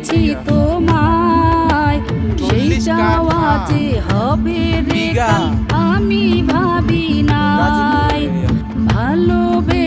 পেয়েছি তোমায় সেই চাওয়াতে হবে রেগা আমি ভাবি নাই। ভালোবে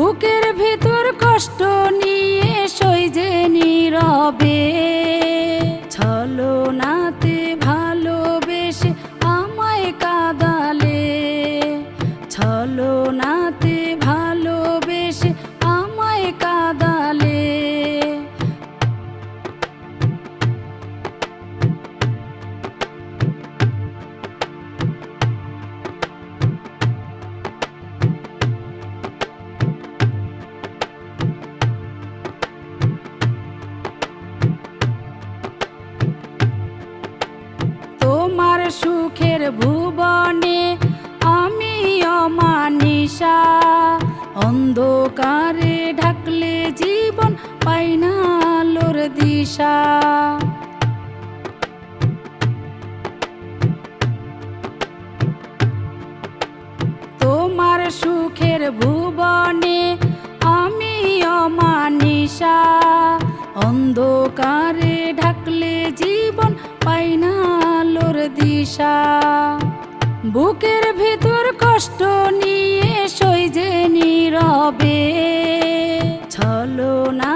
বুকের মানুষের ভুবনে আমি অমানিসা। অন্ধকারে ঢাকলে জীবন পাই না আলোর দিশা। তোমার সুখের ভুবন নেশা বুকের ভিতর কষ্ট নিয়ে সই যে নীরবে। ছলো না